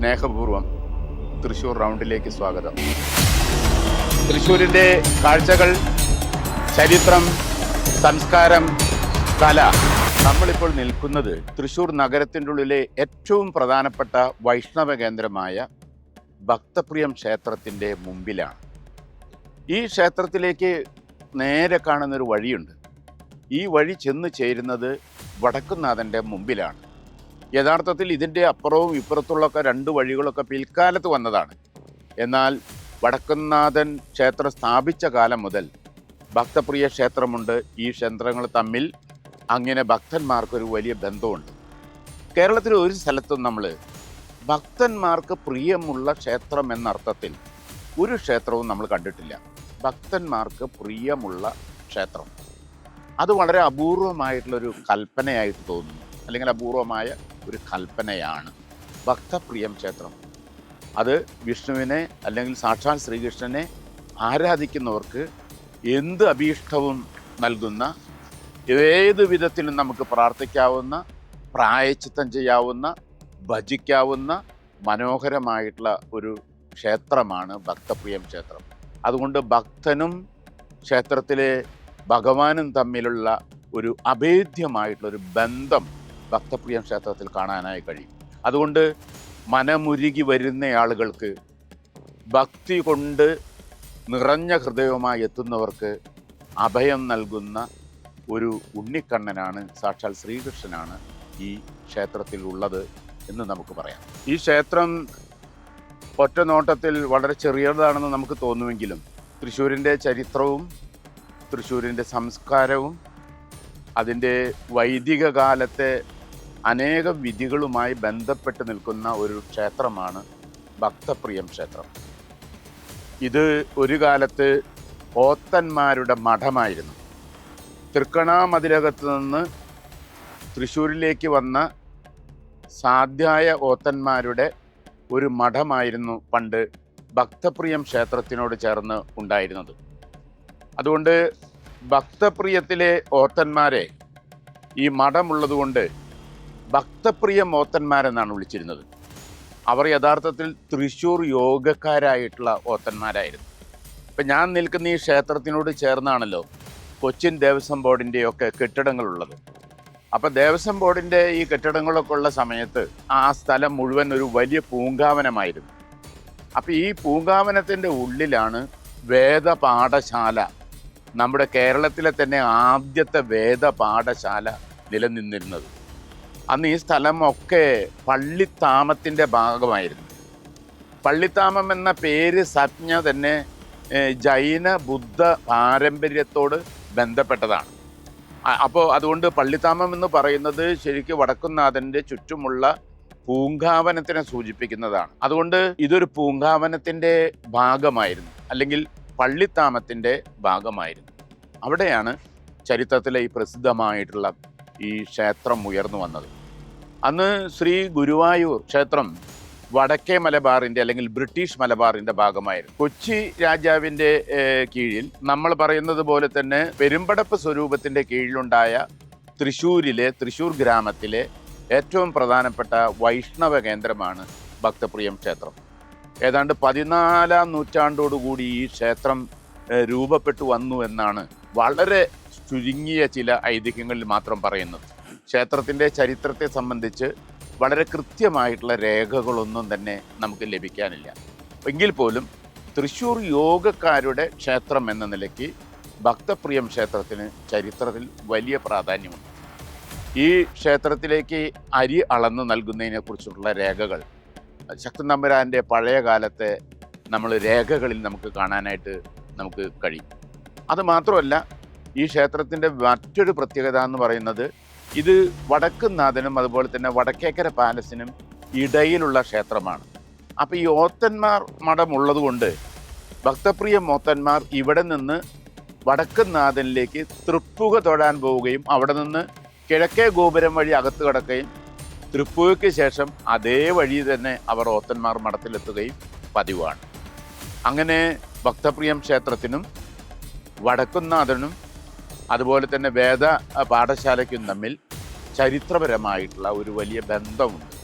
സ്നേഹപൂർവം തൃശൂർ റൗണ്ടിലേക്ക് സ്വാഗതം. തൃശൂരിന്റെ കാഴ്ചകൾ ചരിത്രം സംസ്കാരം കല നമ്മളിപ്പോൾ നിൽക്കുന്നത് തൃശൂർ നഗരത്തിന്റെ ഉള്ളിലെ ഏറ്റവും പ്രധാനപ്പെട്ട വൈഷ്ണവ കേന്ദ്രമായ ഭക്തപ്രിയം ക്ഷേത്രത്തിന്റെ മുമ്പിലാണ്. ഈ ക്ഷേത്രത്തിലേക്ക് നേരെ കാണുന്നൊരു വഴിയുണ്ട്. ഈ വഴി ചെന്ന് ചേരുന്നത് വടക്കുന്നാഥന്റെ മുമ്പിലാണ്. യഥാർത്ഥത്തിൽ ഇതിന്റെ അപ്പുറവും ഇപ്പുറത്തുള്ളൊക്കെ രണ്ട് വഴികളൊക്കെ പിൽക്കാലത്ത് വന്നതാണ്. എന്നാൽ വടക്കുന്നാഥൻ ക്ഷേത്രം സ്ഥാപിച്ച കാലം മുതൽ ഭക്തപ്രിയ ക്ഷേത്രമുണ്ട്. ഈ ക്ഷേത്രങ്ങൾ തമ്മിൽ അങ്ങനെ ഭക്തന്മാർക്കൊരു വലിയ ബന്ധമുണ്ട്. കേരളത്തിലെ ഒരു സ്ഥലത്തും നമ്മൾ ഭക്തന്മാർക്ക് പ്രിയമുള്ള ക്ഷേത്രം എന്നർത്ഥത്തിൽ ഒരു ക്ഷേത്രവും നമ്മൾ കണ്ടിട്ടില്ല. ഭക്തന്മാർക്ക് പ്രിയമുള്ള ക്ഷേത്രം. അത് വളരെ അപൂർവമായിട്ടുള്ളൊരു കൽപ്പനയായിട്ട് തോന്നുന്നു. അല്ലെങ്കിൽ അപൂർവമായ ഒരു കൽപ്പനയാണ്. ഭക്തപ്രിയം ക്ഷേത്രം. അത് വിഷ്ണുവിനെ അല്ലെങ്കിൽ സാക്ഷാൽ ശ്രീകൃഷ്ണനെ ആരാധിക്കുന്നവർക്ക് എന്ത് അഭീഷ്ടവും നൽകുന്ന ഏത് വിധത്തിലും നമുക്ക് പ്രാർത്ഥിക്കാവുന്ന പ്രായച്ചിത്തം ചെയ്യാവുന്ന ഭജിക്കാവുന്ന മനോഹരമായിട്ടുള്ള ഒരു ക്ഷേത്രമാണ് ഭക്തപ്രിയം ക്ഷേത്രം. അതുകൊണ്ട് ഭക്തനും ക്ഷേത്രത്തിലെ ഭഗവാനും തമ്മിലുള്ള ഒരു അഭേദ്യമായിട്ടുള്ളൊരു ബന്ധം ഭക്തപ്രിയം ക്ഷേത്രത്തിൽ കാണാനായി കഴിയും. അതുകൊണ്ട് മനമുരുകി വരുന്ന ആളുകൾക്ക് ഭക്തി കൊണ്ട് നിറഞ്ഞ ഹൃദയവുമായി എത്തുന്നവർക്ക് അഭയം നൽകുന്ന ഒരു ഉണ്ണിക്കണ്ണനാണ് സാക്ഷാൽ ശ്രീകൃഷ്ണനാണ് ഈ ക്ഷേത്രത്തിൽ ഉള്ളത് എന്ന് നമുക്ക് പറയാം. ഈ ക്ഷേത്രം ഒറ്റ നോട്ടത്തിൽ വളരെ ചെറിയതാണെന്ന് നമുക്ക് തോന്നുമെങ്കിലും തൃശ്ശൂരിന്റെ ചരിത്രവും തൃശ്ശൂരിന്റെ സംസ്കാരവും അതിന്റെ വൈദിക കാലത്തെ അനേകം വിധികളുമായി ബന്ധപ്പെട്ട് നിൽക്കുന്ന ഒരു ക്ഷേത്രമാണ് ഭക്തപ്രിയം ക്ഷേത്രം. ഇത് ഒരു കാലത്ത് ഓത്തന്മാരുടെ മഠമായിരുന്നു. തൃക്കണാമതിലകത്ത് നിന്ന് തൃശ്ശൂരിലേക്ക് വന്ന സാധ്യായ ഓത്തന്മാരുടെ ഒരു മഠമായിരുന്നു പണ്ട് ഭക്തപ്രിയം ക്ഷേത്രത്തിനോട് ചേർന്ന് ഉണ്ടായിരുന്നത്. അതുകൊണ്ട് ഭക്തപ്രിയത്തിലെ ഓത്തന്മാരെ ഈ മഠമുള്ളതുകൊണ്ട് ഭക്തപ്രിയ മോത്തന്മാരെന്നാണ് വിളിച്ചിരുന്നത്. അവർ യഥാർത്ഥത്തിൽ തൃശ്ശൂർ യോഗക്കാരായിട്ടുള്ള ഓത്തന്മാരായിരുന്നു. ഇപ്പം ഞാൻ നിൽക്കുന്ന ഈ ക്ഷേത്രത്തിനോട് ചേർന്നാണല്ലോ കൊച്ചിൻ ദേവസ്വം ബോർഡിന്റെയൊക്കെ കെട്ടിടങ്ങളുള്ളത്. അപ്പോൾ ദേവസ്വം ബോർഡിന്റെ ഈ കെട്ടിടങ്ങളൊക്കെ ഉള്ള സമയത്ത് ആ സ്ഥലം മുഴുവൻ ഒരു വലിയ പൂങ്കാവനമായിരുന്നു. അപ്പോൾ ഈ പൂങ്കാവനത്തിന്റെ ഉള്ളിലാണ് വേദപാഠശാല. നമ്മുടെ കേരളത്തിലെ തന്നെ ആദ്യത്തെ വേദപാഠശാല നിലനിന്നിരുന്നത്. അന്ന് ഈ സ്ഥലമൊക്കെ പള്ളിത്താമത്തിന്റെ ഭാഗമായിരുന്നു. പള്ളിത്താമം എന്ന പേര് സജ്ഞ തന്നെ ജൈന ബുദ്ധ പാരമ്പര്യത്തോട് ബന്ധപ്പെട്ടതാണ്. അപ്പോൾ അതുകൊണ്ട് പള്ളിത്താമം എന്ന് പറയുന്നത് ശരിക്കും വടക്കുന്നാഥന്റെ ചുറ്റുമുള്ള പൂങ്കാവനത്തിനെ സൂചിപ്പിക്കുന്നതാണ്. അതുകൊണ്ട് ഇതൊരു പൂങ്കാവനത്തിന്റെ ഭാഗമായിരുന്നു അല്ലെങ്കിൽ പള്ളിത്താമത്തിന്റെ ഭാഗമായിരുന്നു. അവിടെയാണ് ചരിത്രത്തിലെ ഈ പ്രസിദ്ധമായിട്ടുള്ള ഈ ക്ഷേത്രം ഉയർന്നു വന്നത്. അന്ന് ശ്രീ ഗുരുവായൂർ ക്ഷേത്രം വടക്കേ മലബാറിന്റെ അല്ലെങ്കിൽ ബ്രിട്ടീഷ് മലബാറിന്റെ ഭാഗമായിരുന്നു. കൊച്ചി രാജാവിന്റെ കീഴിൽ നമ്മൾ പറയുന്നത് പോലെ തന്നെ പെരുമ്പടപ്പ് സ്വരൂപത്തിന്റെ കീഴിലുണ്ടായ തൃശ്ശൂരിലെ തൃശ്ശൂർ ഗ്രാമത്തിലെ ഏറ്റവും പ്രധാനപ്പെട്ട വൈഷ്ണവ കേന്ദ്രമാണ് ഭക്തപ്രിയം ക്ഷേത്രം. ഏതാണ്ട് പതിനാലാം നൂറ്റാണ്ടോടുകൂടി ഈ ക്ഷേത്രം രൂപപ്പെട്ടു വന്നു എന്നാണ് വളരെ ചുരുങ്ങിയ ചില ഐതിഹ്യങ്ങളിൽ മാത്രം പറയുന്നത്. ക്ഷേത്രത്തിന്റെ ചരിത്രത്തെ സംബന്ധിച്ച് വളരെ കൃത്യമായിട്ടുള്ള രേഖകളൊന്നും തന്നെ നമുക്ക് ലഭിക്കാനില്ല. എങ്കിൽ പോലും തൃശ്ശൂർ യോഗക്കാരുടെ ക്ഷേത്രം എന്ന നിലയ്ക്ക് ഭക്തപ്രിയം ക്ഷേത്രത്തിന് ചരിത്രത്തിൽ വലിയ പ്രാധാന്യമുണ്ട്. ഈ ക്ഷേത്രത്തിലേക്ക് അരി അളന്ന് നൽകുന്നതിനെ കുറിച്ചുള്ള രേഖകൾ ശക്തി തമ്പുരാന്റെ പഴയ കാലത്തെ നമ്മൾ രേഖകളിൽ നമുക്ക് കാണാനായിട്ട് നമുക്ക് കഴിയും. അത് മാത്രമല്ല ഈ ക്ഷേത്രത്തിന്റെ മറ്റൊരു പ്രത്യേകത എന്ന് പറയുന്നത് ഇത് വടക്കുന്നാഥനും അതുപോലെ തന്നെ വടക്കേക്കര പാലസിനും ഇടയിലുള്ള ക്ഷേത്രമാണ്. അപ്പോൾ ഈ ഓത്തന്മാർ മഠമുള്ളതുകൊണ്ട് ഭക്തപ്രിയ മോത്തന്മാർ ഇവിടെ നിന്ന് വടക്കുന്നാഥനിലേക്ക് തൃപ്പുക തൊഴാൻ പോവുകയും അവിടെ നിന്ന് കിഴക്കേ ഗോപുരം വഴി അകത്ത് കടക്കുകയും തൃപ്പുകയ്ക്ക് ശേഷം അതേ വഴി തന്നെ അവർ ഓത്തന്മാർ മഠത്തിലെത്തുകയും പതിവാണ്. അങ്ങനെ ഭക്തപ്രിയം ക്ഷേത്രത്തിനും വടക്കുന്നാഥനും അതുപോലെ തന്നെ വേദ പാഠശാലയ്ക്കും തമ്മിൽ ചരിത്രപരമായിട്ടുള്ള ഒരു വലിയ ബന്ധമുണ്ട്.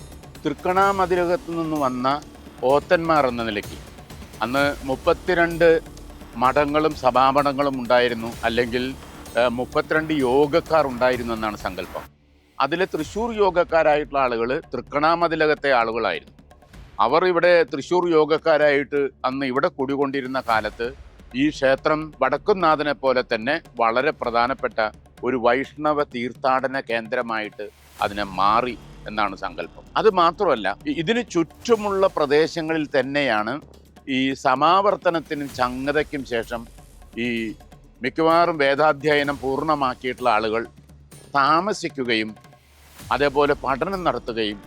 തൃക്കണാമതിരകത്തു നിന്ന് വന്ന ഓത്തന്മാർ എന്ന നിലയ്ക്ക് അന്ന് മുപ്പത്തിരണ്ട് മഠങ്ങളും സഭാമഠങ്ങളും ഉണ്ടായിരുന്നു. അല്ലെങ്കിൽ മുപ്പത്തിരണ്ട് യോഗക്കാർ ഉണ്ടായിരുന്നു എന്നാണ് സങ്കല്പം. അതിലെ തൃശ്ശൂർ യോഗക്കാരായിട്ടുള്ള ആളുകൾ തൃക്കണാമതിലകത്തെ ആളുകളായിരുന്നു. അവർ ഇവിടെ തൃശ്ശൂർ യോഗക്കാരായിട്ട് അന്ന് ഇവിടെ കുടികൊണ്ടിരുന്ന കാലത്ത് ഈ ക്ഷേത്രം വടക്കുംനാഥനെ പോലെ തന്നെ വളരെ പ്രധാനപ്പെട്ട ഒരു വൈഷ്ണവ തീർത്ഥാടന കേന്ദ്രമായിട്ട് അതിനെ മാറി എന്നാണ് സങ്കല്പം. അത് മാത്രമല്ല ഇതിന് ചുറ്റുമുള്ള പ്രദേശങ്ങളിൽ തന്നെയാണ് ഈ സമാവർത്തനത്തിനും ചങ്ങതയ്ക്കും ശേഷം ഈ മിക്കവാറും വേദാധ്യയനം പൂർണമാക്കിയിട്ടുള്ള ആളുകൾ താമസിക്കുകയും അതേപോലെ പഠനം നടത്തുകയും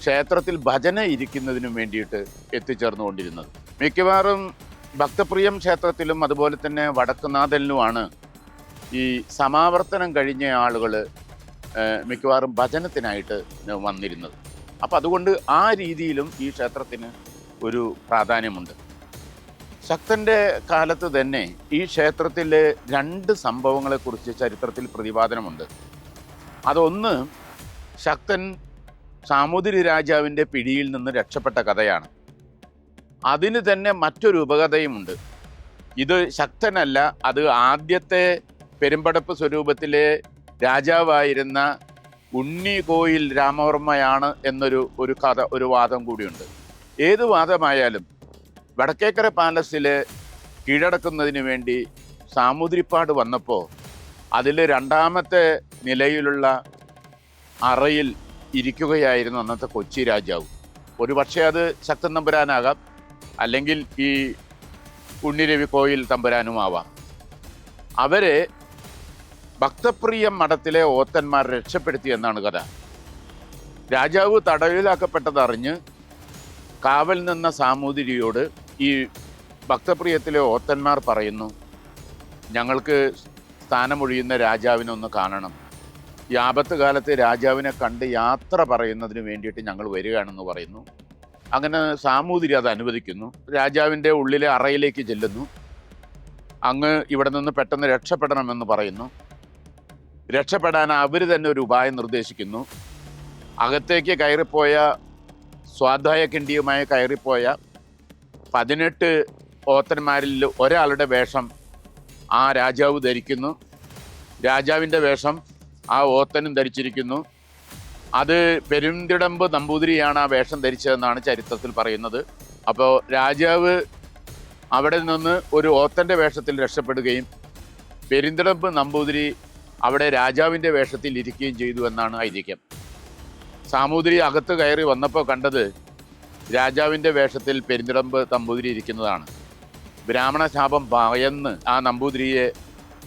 ക്ഷേത്രത്തിൽ ഭജന ഇരിക്കുന്നതിനും വേണ്ടിയിട്ട് എത്തിച്ചേർന്നുകൊണ്ടിരുന്നത്. മിക്കവാറും ഭക്തപ്രിയം ക്ഷേത്രത്തിലും അതുപോലെ തന്നെ വടക്കുനാഥനിലുമാണ് ഈ സമാവർത്തനം കഴിഞ്ഞ ആളുകൾ മിക്കവാറും ഭജനത്തിനായിട്ട് വന്നിരുന്നത്. അപ്പം അതുകൊണ്ട് ആ രീതിയിലും ഈ ക്ഷേത്രത്തിന് ഒരു പ്രാധാന്യമുണ്ട്. ശക്തന്റെ കാലത്ത് തന്നെ ഈ ക്ഷേത്രത്തിലെ രണ്ട് സംഭവങ്ങളെക്കുറിച്ച് ചരിത്രത്തിൽ പ്രതിപാദനമുണ്ട്. അതൊന്ന് ശക്തൻ സാമൂതിരി രാജാവിന്റെ പിടിയിൽ നിന്ന് രക്ഷപ്പെട്ട കഥയാണ്. അതിന് തന്നെ മറ്റൊരു ഉപകഥയുമുണ്ട്. ഇത് ശക്തനല്ല അത് ആദ്യത്തെ പെരുമ്പടപ്പ് സ്വരൂപത്തിലെ രാജാവായിരുന്ന ഉണ്ണി കോയിൽ രാമവർമ്മയാണ് എന്നൊരു ഒരു കഥ ഒരു വാദം കൂടിയുണ്ട്. ഏത് വാദമായാലും വടക്കേക്കര പാലസിൽ കീഴടക്കുന്നതിന് വേണ്ടി സാമൂതിരിപ്പാട് വന്നപ്പോൾ അതിൽ രണ്ടാമത്തെ നിലയിലുള്ള അറയിൽ ഇരിക്കുകയായിരുന്നു അന്നത്തെ കൊച്ചി രാജാവ്. ഒരു പക്ഷേ അത് ശക്തൻ തമ്പുരാനാകാം അല്ലെങ്കിൽ ഈ ഉണ്ണിരവി കോയിൽ തമ്പുരാനുമാവാം അവരെ ഭക്തപ്രിയം മഠത്തിലെ ഓത്തന്മാർ രക്ഷപ്പെടുത്തി എന്നാണ് കഥ. രാജാവ് തടവിലാക്കപ്പെട്ടതറിഞ്ഞ് കാവൽ നിന്ന സാമൂതിരിയോട് ഈ ഭക്തപ്രിയത്തിലെ ഓത്തന്മാർ പറയുന്നു ഞങ്ങൾക്ക് സ്ഥാനമൊഴിയുന്ന രാജാവിനൊന്ന് കാണണം. ഈ ആപത്ത് കാലത്ത് രാജാവിനെ കണ്ട് യാത്ര പറയുന്നതിന് വേണ്ടിയിട്ട് ഞങ്ങൾ വരികയാണെന്ന് പറയുന്നു. അങ്ങനെ സാമൂതിരി അത് അനുവദിക്കുന്നു. രാജാവിന്റെ ഉള്ളിലെ അറയിലേക്ക് ചെല്ലുന്നു. അങ്ങ് ഇവിടെ നിന്ന് പെട്ടെന്ന് രക്ഷപ്പെടണമെന്ന് പറയുന്നു. രക്ഷപ്പെടാൻ അവർ തന്നെ ഒരു ഉപായം നിർദ്ദേശിക്കുന്നു. അകത്തേക്ക് കയറിപ്പോയ സ്വാധായ കിണ്ടിയുമായി കയറിപ്പോയ പതിനെട്ട് ഓത്തന്മാരിൽ ഒരാളുടെ വേഷം ആ രാജാവ് ധരിക്കുന്നു. രാജാവിന്റെ വേഷം ആ ഓത്തനും ധരിച്ചിരിക്കുന്നു. അത് പെരുന്തിടമ്പ് നമ്പൂതിരിയാണ് ആ വേഷം ധരിച്ചതെന്നാണ് ചരിത്രത്തിൽ പറയുന്നത്. അപ്പോൾ രാജാവ് അവിടെ നിന്ന് ഒരു ഓത്തന്റെ വേഷത്തിൽ രക്ഷപ്പെടുകയും പെരുന്തിടമ്പ് നമ്പൂതിരി അവിടെ രാജാവിന്റെ വേഷത്തിൽ ഇരിക്കുകയും ചെയ്തു എന്നാണ് ഐതിഹ്യം. സാമൂതിരി അകത്ത് കയറി വന്നപ്പോൾ കണ്ടത് രാജാവിന്റെ വേഷത്തിൽ പെരുന്തിടമ്പ് നമ്പൂതിരി ഇരിക്കുന്നതാണ്. ബ്രാഹ്മണ ശാപം ഭയന്ന് ആ നമ്പൂതിരിയെ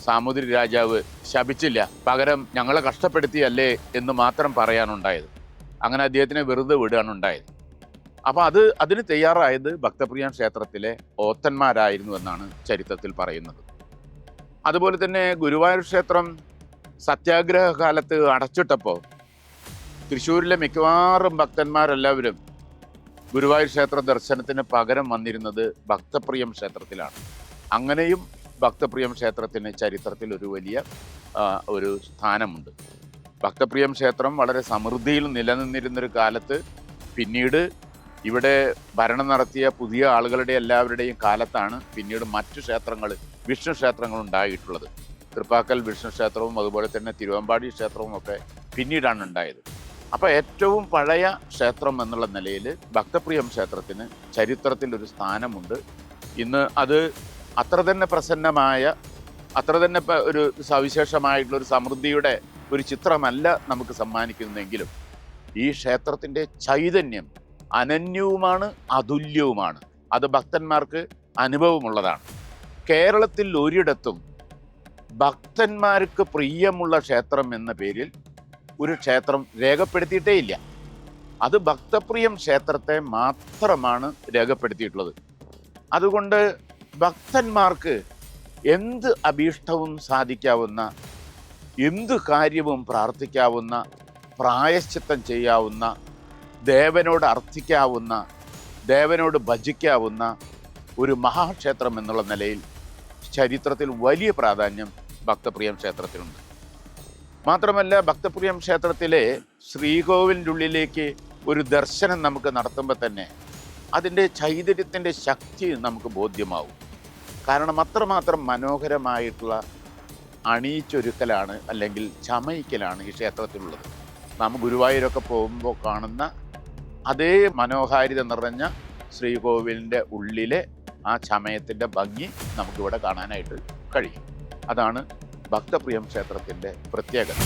സാമൂതിരി രാജാവ് ശപിച്ചില്ല. പകരം ഞങ്ങളെ കഷ്ടപ്പെടുത്തിയല്ലേ എന്ന് മാത്രം പറയാനുണ്ടായത്. അങ്ങനെ അദ്ദേഹത്തിനെ വെറുതെ വിടുകയാണ് ഉണ്ടായത്. അപ്പോൾ അത് അതിന് തയ്യാറായത് ഭക്തപ്രിയ ക്ഷേത്രത്തിലെ ഓത്തന്മാരായിരുന്നു എന്നാണ് ചരിത്രത്തിൽ പറയുന്നത്. അതുപോലെ തന്നെ ഗുരുവായൂർ ക്ഷേത്രം സത്യാഗ്രഹ കാലത്ത് അടച്ചിട്ടപ്പോൾ തൃശ്ശൂരിലെ മിക്കവാറും ഭക്തന്മാരെല്ലാവരും ഗുരുവായൂർ ക്ഷേത്ര ദർശനത്തിന് പകരം വന്നിരുന്നത് ഭക്തപ്രിയം ക്ഷേത്രത്തിലാണ്. അങ്ങനെയും ഭക്തപ്രിയം ക്ഷേത്രത്തിന് ചരിത്രത്തിൽ ഒരു വലിയ ഒരു സ്ഥാനമുണ്ട്. ഭക്തപ്രിയം ക്ഷേത്രം വളരെ സമൃദ്ധിയിൽ നിലനിന്നിരുന്നൊരു കാലത്ത് പിന്നീട് ഇവിടെ ഭരണം നടത്തിയ പുതിയ ആളുകളുടെ എല്ലാവരുടെയും കാലത്താണ് പിന്നീട് മറ്റു ക്ഷേത്രങ്ങൾ വിഷ്ണു ക്ഷേത്രങ്ങൾ ഉണ്ടായിട്ടുള്ളത്. തൃപ്പാക്കൽ വിഷ്ണു ക്ഷേത്രവും അതുപോലെ തന്നെ തിരുവമ്പാടി ക്ഷേത്രവും ഒക്കെ പിന്നീടാണ് ഉണ്ടായത്. അപ്പോൾ ഏറ്റവും പഴയ ക്ഷേത്രം എന്നുള്ള നിലയിൽ ഭക്തപ്രിയം ക്ഷേത്രത്തിന് ചരിത്രത്തിൽ ഒരു സ്ഥാനമുണ്ട്. ഇന്ന് അത് അത്ര തന്നെ പ്രസന്നമായ അത്ര തന്നെ ഒരു സവിശേഷമായിട്ടുള്ള ഒരു സമൃദ്ധിയുടെ ഒരു ചിത്രമല്ല നമുക്ക് സമ്മാനിക്കുന്നതെങ്കിലും ഈ ക്ഷേത്രത്തിന്റെ ചൈതന്യം അനന്യവുമാണ് അതുല്യവുമാണ്. അത് ഭക്തന്മാർക്ക് അനുഭവമുള്ളതാണ്. കേരളത്തിൽ ഒരിടത്തും ഭക്തന്മാർക്ക് പ്രിയമുള്ള ക്ഷേത്രം എന്ന പേരിൽ ഒരു ക്ഷേത്രം രേഖപ്പെടുത്തിയിട്ടേ ഇല്ല. അത് ഭക്തപ്രിയം ക്ഷേത്രത്തെ മാത്രമാണ് രേഖപ്പെടുത്തിയിട്ടുള്ളത്. അതുകൊണ്ട് ഭക്തന്മാർക്ക് എന്ത് അഭീഷ്ടവും സാധിക്കാവുന്ന എന്ത് കാര്യവും പ്രാർത്ഥിക്കാവുന്ന പ്രായശ്ചിത്തം ചെയ്യാവുന്ന ദേവനോട് അർത്ഥിക്കാവുന്ന ദേവനോട് ഭജിക്കാവുന്ന ഒരു മഹാക്ഷേത്രം എന്നുള്ള നിലയിൽ ചരിത്രത്തിൽ വലിയ പ്രാധാന്യം ഭക്തപ്രിയം ക്ഷേത്രത്തിനുണ്ട്. മാത്രമല്ല ഭക്തപ്രിയം ക്ഷേത്രത്തിലെ ശ്രീകോവിലിന്റെ ഉള്ളിലേക്ക് ഒരു ദർശനം നമുക്ക് നടത്തുമ്പോൾ തന്നെ അതിന്റെ ചൈതന്യത്തിന്റെ ശക്തി നമുക്ക് ബോധ്യമാവും. കാരണം അത്രമാത്രം മനോഹരമായിട്ടുള്ള അണിയിച്ചൊരുക്കലാണ് അല്ലെങ്കിൽ ചമയിക്കലാണ് ഈ ക്ഷേത്രത്തിലുള്ളത്. നാം ഗുരുവായൂരൊക്കെ പോകുമ്പോൾ കാണുന്ന അതേ മനോഹാരിത നിറഞ്ഞ ശ്രീകോവിലിന്റെ ഉള്ളിലെ ആ ചമയത്തിന്റെ ഭംഗി നമുക്കിവിടെ കാണാനായിട്ട് കഴിയും. അതാണ് ഭക്തപ്രിയം ക്ഷേത്രത്തിന്റെ പ്രത്യേകത.